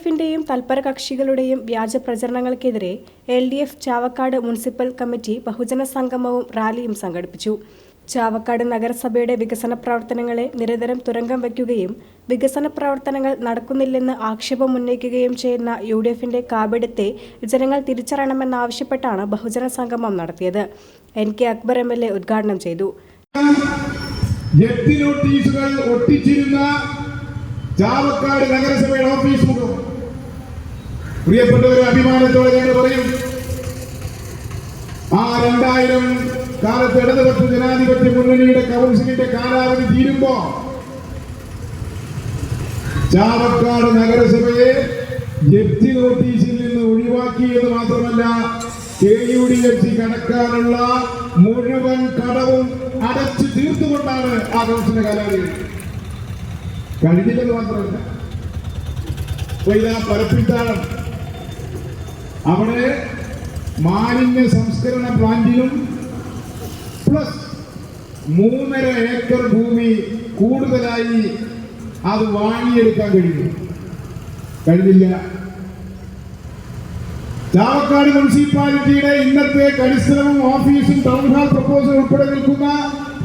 എഫിന്റെയും തൽപരകക്ഷികളുടെയും വ്യാജ പ്രചരണങ്ങൾക്കെതിരെ L D F Chavakkad municipal committee ബഹുജന സംഗമവും റാലിയും സംഘടിപ്പിച്ചു. ചാവക്കാട് നഗരസഭയുടെ വികസന പ്രവർത്തനങ്ങളെ നിരന്തരം തുരങ്കം വയ്ക്കുകയും വികസന പ്രവർത്തനങ്ങൾ നടക്കുന്നില്ലെന്ന് ആക്ഷേപം ഉന്നയിക്കുകയും ചെയ്യുന്ന യു ഡി എഫിന്റെ കാബിഡത്തെ ജനങ്ങൾ തിരിച്ചറിയണമെന്നാവശ്യപ്പെട്ടാണ് ബഹുജന സംഗമം നടത്തിയത്. N K Akbar M L A ഉദ്ഘാടനം ചെയ്തു. ഒട്ടിച്ചിരുന്ന ചാവക്കാട് നഗരസഭയുടെ ഓഫീസ് മുഖം. പ്രിയപ്പെട്ടവരെ അഭിമാനത്തോടെ ഞങ്ങൾ പറയും ആ രണ്ടായിരം കാലത്ത് ഇടതുപക്ഷ ജനാധിപത്യ മുന്നണിയുടെ കൗൺസിലിന്റെ കാലാവധി തീരുമ്പോ ചാവക്കാട് നഗരസഭയെ ജപ്തി നോട്ടീസിൽ നിന്ന് ഒഴിവാക്കിയത് മാത്രമല്ല K U D F C കടക്കാനുള്ള മുഴുവൻ കടവും അടച്ചു തീർത്തുകൊണ്ടാണ് ആ കൗൺസിലിന്റെ കാലാവധി. കഴിഞ്ഞില്ലെന്ന് മാത്രമല്ല. പരപ്പിട്ടാണ് അവിടെ മാലിന്യ സംസ്കരണ പ്ലാന്റിലും പ്ലസ് മൂന്നര ഏക്കർ ഭൂമി കൂടുതലായി അത് വാങ്ങിയെടുക്കാൻ കഴിയും കഴിഞ്ഞില്ല. ചാവക്കാട് മുനിസിപ്പാലിറ്റിയുടെ ഇന്നത്തെ കരിശ്രമം ഓഫീസും ടൗൺ ഹാൾ പ്രപ്പോസൽ ഉൾപ്പെടെ നിൽക്കുന്ന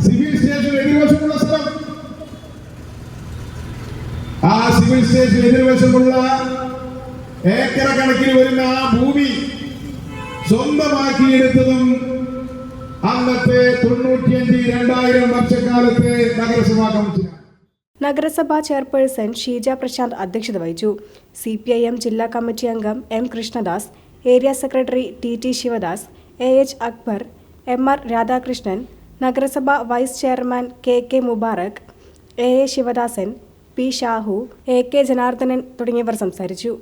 സിവിൽ സ്റ്റേഷൻ എതിർവശമുള്ള സ്ഥലം. ആ സിവിൽ സ്റ്റേഷൻ എതിർവശമുള്ള ഏക്കറ കണക്കിന് വരുന്ന ആ ഭൂമി സ്വന്തമാക്കിയെടുത്തതും അന്നത്തെ തൊണ്ണൂറ്റിയഞ്ച് രണ്ടായിരം വർഷക്കാലത്തെ നഗരസഭാ കൗൺസിലാണ് നഗരസഭാ ചെയർപേഴ്സൺ ഷീജ പ്രശാന്ത് അധ്യക്ഷത വഹിച്ചു. സി പി ഐ എം ജില്ലാ കമ്മിറ്റി അംഗം M Krishnadas area secretary T T Sivadas A H Akbar M R Radhakrishnan നഗരസഭാ vice chairman K K Mubarak A A Sivadasan P Shahu A K Janardhanan തുടങ്ങിയവർ സംസാരിച്ചു.